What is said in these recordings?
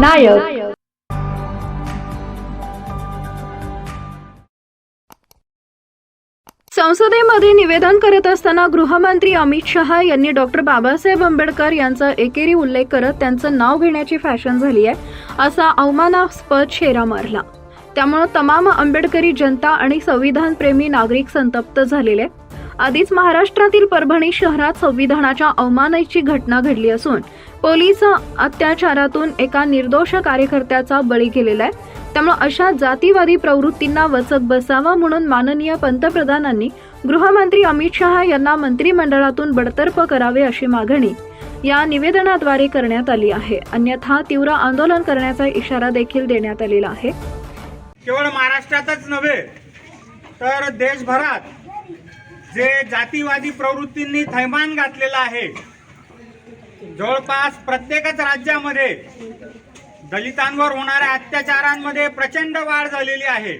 नायक. संसदेमध्ये निवेदन करत असताना गृहमंत्री अमित शहा यांनी डॉक्टर बाबासाहेब आंबेडकर यांचा एकेरी उल्लेख करत त्यांचं नाव घेण्याची फॅशन झाली आहे असा अवमानास्पद शेरा मारला. त्यामुळं तमाम आंबेडकरी जनता आणि संविधानप्रेमी नागरिक संतप्त झालेले आहेत. आधीच महाराष्ट्रातील परभणी शहरात संविधानाच्या अवमानाची घटना घडली असून पोलीस अत्याचारातून एका निर्दोष कार्यकर्त्याचा बळी गेलेला आहे. त्यामुळे अशा जातीवादी प्रवृत्तींना वचक बसावा म्हणून माननीय पंतप्रधानांनी गृहमंत्री अमित शहा यांना मंत्रिमंडळातून बडतर्फ करावे अशी मागणी या निवेदनाद्वारे करण्यात आली आहे. अन्यथा तीव्र आंदोलन करण्याचा इशारा देखील देण्यात आलेला आहे. केवळ महाराष्ट्रातच नव्हे तर देशभरात जे जातीवादी प्रवृत्तींनी थैमान घातलेलं आहे. जवळपास प्रत्येकच राज्यामध्ये दलितांवर होणाऱ्या अत्याचारांमध्ये प्रचंड वाढ झालेली आहे.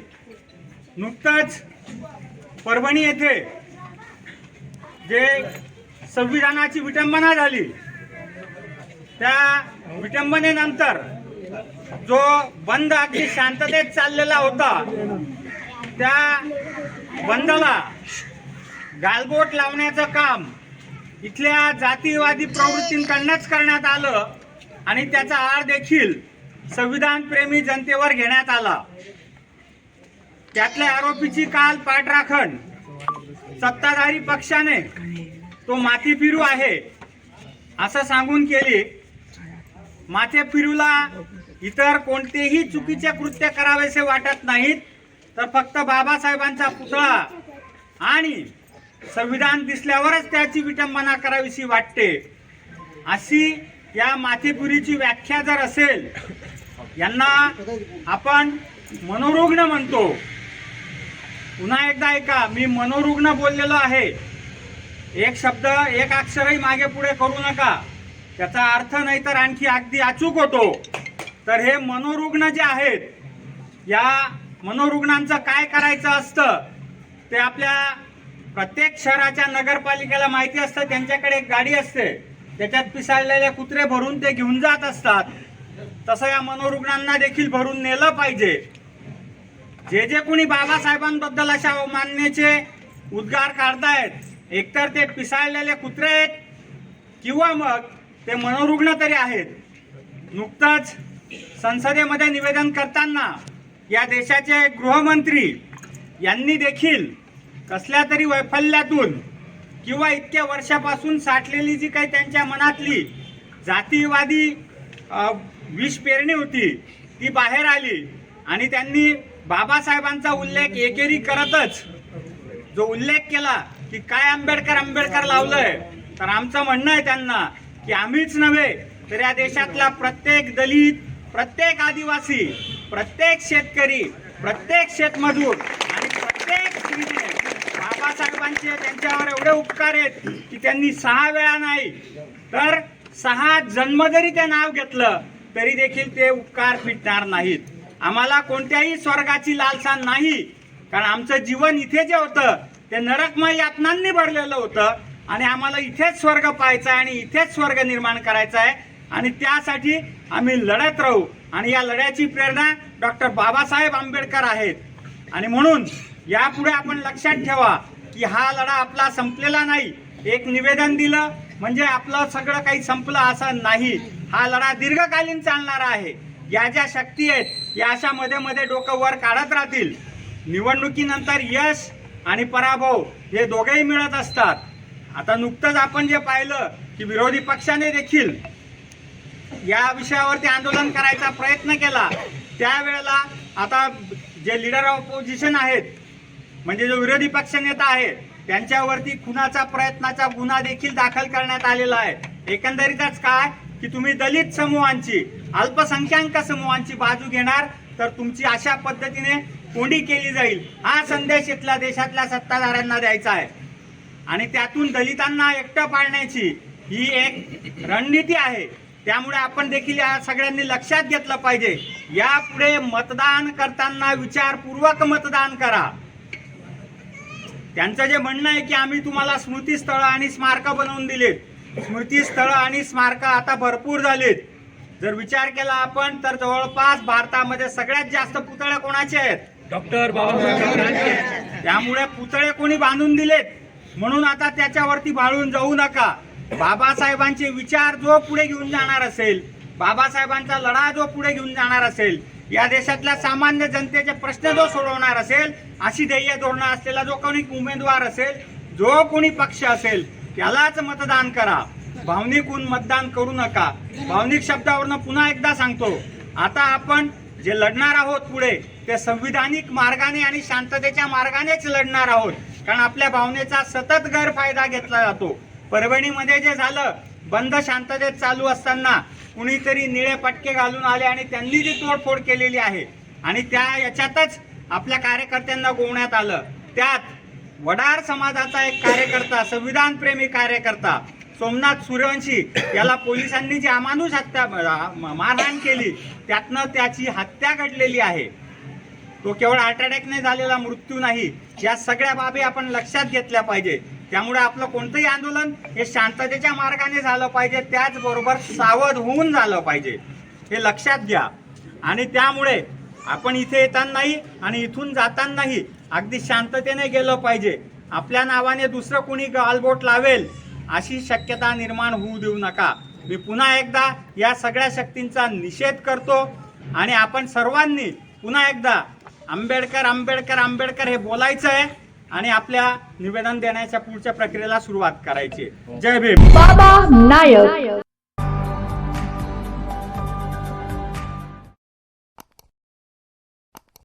नुकतंच परभणी येथे जे संविधानाची विटंबना झाली त्या विटंबनेनंतर जो बंद अगदी शांततेत चाललेला होता त्या बंदला गालबोट लावण्याचं काम इथल्या जातीवादी प्रवृत्तींकडनंच करण्यात आलं आणि त्याचा आळ देखील संविधान प्रेमी जनतेवर घेण्यात आला. त्यातल्या आरोपीची काल पाठराखण सत्ताधारी पक्षाने तो माथी फिरू आहे असं सांगून केली. माथे फिरूला इतर कोणतेही चुकीचे कृत्य करावेसे वाटत नाहीत तर फक्त बाबासाहेबांचा पुतळा आणि संविधान दिसल्यावरच त्याची विटंबना करावीशी वाटते. अशी या माथेपुरीची व्याख्या जर असेल यांना आपण मनोरुग्ण म्हणतो. पुन्हा एकदा ऐका मी मनोरुग्ण बोललेलो आहे. एक शब्द एक अक्षरही मागे पुढे करू नका. त्याचा अर्थ नाही तर आणखी अगदी अचूक होतो. तर हे मनोरुग्ण जे आहेत या मनोरुग्णांचं काय करायचं असतं ते आपल्या प्रत्येक शहराच्या नगरपालिकेला माहिती असतं त्यांच्याकडे एक गाडी असते. त्याच्यात पिसाळलेले कुत्रे भरून ते घेऊन जात असतात. तसं या मनोरुग्णांना देखील भरून नेलं पाहिजे. जे जे कोणी बाबासाहेबांबद्दल अशा अवमान्याचे उद्गार काढतायत एकतर ते पिसाळलेले कुत्रे आहेत किंवा मग ते मनोरुग्ण तरी आहेत. नुकतंच संसदेमध्ये निवेदन करताना या देशाचे गृहमंत्री यांनी देखील कसल्या तरी वैफल्यातून किंवा इतक्या वर्षापासून साठलेली जी काही त्यांच्या मनातली जातीवादी विष पेरणी होती ती बाहेर आली आणि त्यांनी बाबासाहेबांचा उल्लेख एकेरी करतच जो उल्लेख केला की काय आंबेडकर आंबेडकर लावलंय तर आमचं म्हणणं आहे त्यांना की आम्हीच नव्हे तर या देशातला प्रत्येक दलित प्रत्येक आदिवासी प्रत्येक शेतकरी प्रत्येक शेतमजूर साहेबांचे त्यांच्यावर एवढे उपकार आहेत की त्यांनी सहा वेळा नाही तर सहा जन्म जरी ते नाव घेतलं तरी देखील ते उपकार फिटणार नाहीत. आम्हाला कोणत्याही स्वर्गाची लालसा नाही कारण आमचं जीवन इथे जे होतं ते नरकमय यातनांनी भरलेलं होतं आणि आम्हाला इथेच स्वर्ग पाहायचा आहे आणि इथेच स्वर्ग निर्माण करायचा आहे. आणि त्यासाठी आम्ही लढत राहू. आणि या लढ्याची प्रेरणा डॉक्टर बाबासाहेब आंबेडकर आहेत. आणि म्हणून यापुढे आपण लक्षात ठेवा की हा लढा आपला संपलेला नाही. एक निवेदन दिलं म्हणजे आपलं सगळं काही संपलं असं नाही. हा लढा दीर्घकालीन चालणारा आहे. या ज्या शक्ती आहेत या अशा मध्ये मध्ये डोकं वर काढत राहतील. निवडणुकीनंतर यश आणि पराभव हे दोघेही मिळत असतात. आता नुकतंच आपण जे पाहिलं की विरोधी पक्षाने देखील या विषयावरती आंदोलन करायचा प्रयत्न केला. त्यावेळेला आता जे लिडर ऑफ ऑपोजिशन आहेत म्हणजे जो विरोधी पक्ष नेता आहे त्यांच्यावरती खुनाचा प्रयत्नाचा गुन्हा देखील दाखल करण्यात आलेला आहे. एकंदरीतच काय? की तुम्ही दलित समूहांची अल्पसंख्याक समूहांची बाजू घेणार तर तुमची अशा पद्धतीने कोंडी केली जाईल हा संदेश इथल्या देशातल्या सत्ताधाऱ्यांना द्यायचा आहे. आणि त्यातून दलितांना एकटं पाळण्याची ही एक रणनीती आहे. त्यामुळे आपण देखील या सगळ्यांनी लक्षात घेतलं पाहिजे. यापुढे मतदान करताना विचारपूर्वक मतदान करा. त्यांचं जे म्हणणं आहे की आम्ही तुम्हाला स्मृतीस्थळं आणि स्मारकं बनवून दिलेत. स्मृतीस्थळं आणि स्मारकं आता भरपूर झालीत. जर विचार केला आपण तर जवळपास भारतामध्ये सगळ्यात जास्त पुतळे कोणाचे आहेत? डॉक्टर बाबासाहेब त्यामुळे पुतळे कोणी बांधून दिलेत? म्हणून आता त्याच्यावरती भाळून जाऊ नका. बाबासाहेबांचे विचार जो पुढे घेऊन जाणार असेल बाबासाहेबांचा लढा जो पुढे घेऊन जाणार असेल या देशातल्या सामान्य जनतेचे प्रश्न जो सोडवणार असेल अशी ध्येय धोरणं असलेला जो कोणी उमेदवार असेल जो कोणी पक्ष असेल त्यालाच मतदान करा. भावनिकून मतदान करू नका. भावनिक शब्दावरनं पुन्हा एकदा सांगतो आता आपण जे लढणार आहोत पुढे ते संविधानिक मार्गाने आणि शांततेच्या मार्गानेच लढणार आहोत. कारण आपल्या भावनेचा सतत गैरफायदा घेतला जातो. परभणीमध्ये जे झालं बंद शांततेत चालू असताना कुणीतरी निळे पटके घालून आले आणि त्यांनी जी तोडफोड केलेली आहे आणि त्या याच्यातच आपल्या कार्यकर्त्यांना गोवण्यात आलं. त्यात वडार समाजाचा एक कार्यकर्ता संविधान प्रेमी कार्यकर्ता सोमनाथ सूर्यवंशी याला पोलिसांनी जी अमानुष हत्या मारहाण केली त्यातनं त्याची हत्या घडलेली आहे. तो केवळ हार्ट अटॅकने झालेला मृत्यू नाही या सगळ्या बाबी आपण लक्षात घेतल्या पाहिजे. त्यामुळे आपलं कोणतंही आंदोलन हे शांततेच्या मार्गाने झालं पाहिजे त्याचबरोबर सावध होऊन झालं पाहिजे. हे लक्षात घ्या. आणि त्यामुळे आपण इथे येतानाही आणि इथून जातानाही अगदी शांततेने गेलं पाहिजे. आपल्या नावाने दुसरं कोणी गालबोट लावेल अशी शक्यता निर्माण होऊ देऊ नका. मी पुन्हा एकदा या सगळ्या शक्तींचा निषेध करतो आणि आपण सर्वांनी पुन्हा एकदा आंबेडकर आंबेडकर आंबेडकर हे बोलायचं आहे आणि आपल्या निवेदन देण्याच्या पुढच्या प्रक्रियेला सुरुवात करायची. आहे. जय भीम. बाबा नायक.